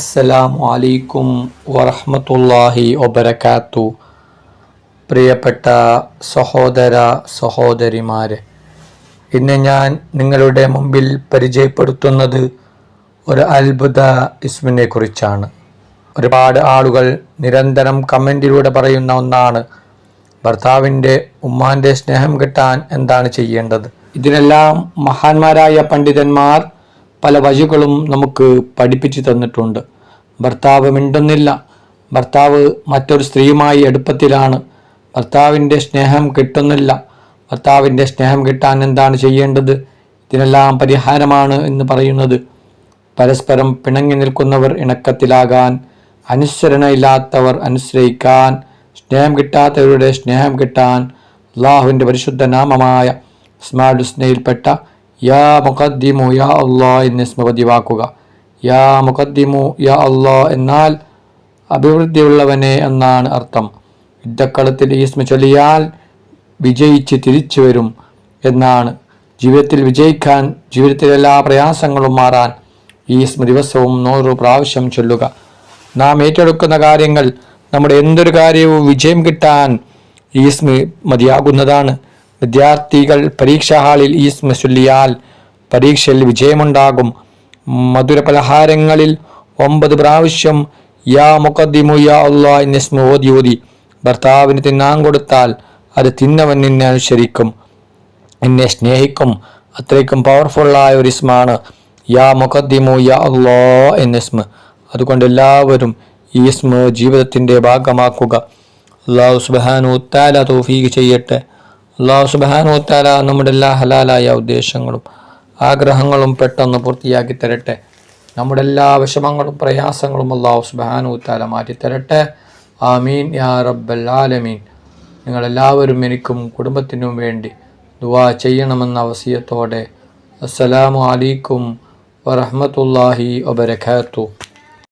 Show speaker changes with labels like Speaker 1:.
Speaker 1: അസ്സലാമു അലൈക്കും വറഹ്മത്തുള്ളാഹി വബറകാത്തു. പ്രിയപ്പെട്ട സഹോദര സഹോദരിമാരെ ഇന്ന് ഞാൻ നിങ്ങളുടെ മുമ്പിൽ പരിചയപ്പെടുത്തുന്നത് ഒരു അത്ഭുത ഇസ്മിനെ കുറിച്ചാണ്. ഒരുപാട് ആളുകൾ നിരന്തരം കമന്റിലൂടെ പറയുന്ന ഒന്നാണ് ഭർത്താവിന്റെ ഉമ്മാന്റെ സ്നേഹം കിട്ടാൻ എന്താണ് ചെയ്യേണ്ടത്? ഇതിനെല്ലാം മഹാന്മാരായ പണ്ഡിതന്മാർ പല വഴികളും നമുക്ക് പഠിപ്പിച്ചു തന്നിട്ടുണ്ട്. ഭർത്താവ് മിണ്ടുന്നില്ല. ഭർത്താവ് മറ്റൊരു സ്ത്രീയുമായി അടുപ്പത്തിലാണ്. ഭർത്താവിന്റെ സ്നേഹം കിട്ടുന്നില്ല. ഭർത്താവിന്റെ സ്നേഹം കിട്ടാൻ എന്താണ് ചെയ്യേണ്ടത്? ഇതിനെല്ലാം പരിഹാരമാണ് എന്ന് പറയുന്നത്. പരസ്പരം പിണങ്ങി നിൽക്കുന്നവർ ഇണക്കത്തിലാകാൻ അനുസരണയില്ലാത്തവർ അനുശ്രയിക്കാൻ സ്നേഹം കിട്ടാത്തവരുടെ സ്നേഹം കിട്ടാൻ അള്ളാഹുവിന്റെ പരിശുദ്ധ നാമമായ സ്മാർട്ട് ഹുസ്നയിൽപ്പെട്ട യാ മുഖദ്ദിമു യാ അള്ളാ എന്ന് ഇസ്മ പതിവാക്കുക യാ മുഖദ്ദിമു യാ അള്ളാ എന്നാൽ അഭിവൃദ്ധിയുള്ളവനെ എന്നാണ് അർത്ഥം. യുദ്ധക്കളത്തിൽ ഈ സ്മ ചൊല്ലിയാൽ വിജയിച്ച് തിരിച്ചു വരും എന്നാണ്. ജീവിതത്തിൽ വിജയിക്കാൻ ജീവിതത്തിലെ എല്ലാ പ്രയാസങ്ങളും മാറാൻ ഈ ദിവസവും നൂറ് പ്രാവശ്യം ചൊല്ലുക. നാം ഏറ്റെടുക്കുന്ന കാര്യങ്ങൾ നമ്മുടെ എന്തൊരു കാര്യവും വിജയം കിട്ടാൻ ഈ സ്മ മതിയാകുന്നതാണ്. വിദ്യാർത്ഥികൾ പരീക്ഷാ ഹാളിൽ ഈ ചൊല്ലിയാൽ പരീക്ഷയിൽ വിജയമുണ്ടാകും. മധുര പലഹാരങ്ങളിൽ ഒമ്പത് പ്രാവശ്യം യാ മുഖദ്ദിമു യാ അള്ളാ എന്ന് ഇസ്മ ഓതി ഓതി. ഭർത്താവിന് തിന്നാൻ കൊടുത്താൽ അത് തിന്നവൻ നിന്നെ അനുസരിക്കും. എന്നെ സ്നേഹിക്കും. അത്രയ്ക്കും പവർഫുള്ളായ ഒരു ഇസ്മാണ് യാ മുഖദ്ദിമു യാ അള്ളാ എന്നിസ്മ അതുകൊണ്ട് എല്ലാവരും ഈ ഇസ്മ ജീവിതത്തിന്റെ ഭാഗമാക്കുക. അള്ളാഹു സുബാനു താല തോഫീക്ക് ചെയ്യട്ടെ. അള്ളാഹു സുബാനു താല നമ്മുടെ എല്ലാ ഹലാലായ ഉദ്ദേശങ്ങളും ആഗ്രഹങ്ങളും പെട്ടെന്ന് പൂർത്തിയാക്കി തരട്ടെ. നമ്മുടെ എല്ലാ വിഷമങ്ങളും പ്രയാസങ്ങളും അള്ളാഹു താല മാറ്റി തരട്ടെ ആമീൻ യാ റബ്ബൽ ആലമീൻ. നിങ്ങളെല്ലാവരും എനിക്കും കുടുംബത്തിനും വേണ്ടി ദുവാ ചെയ്യണമെന്ന അവസിയത്തോടെ അസ്സലാമു അലൈക്കും വറഹ്മത്തുള്ളാഹി വബറകാതുഹു.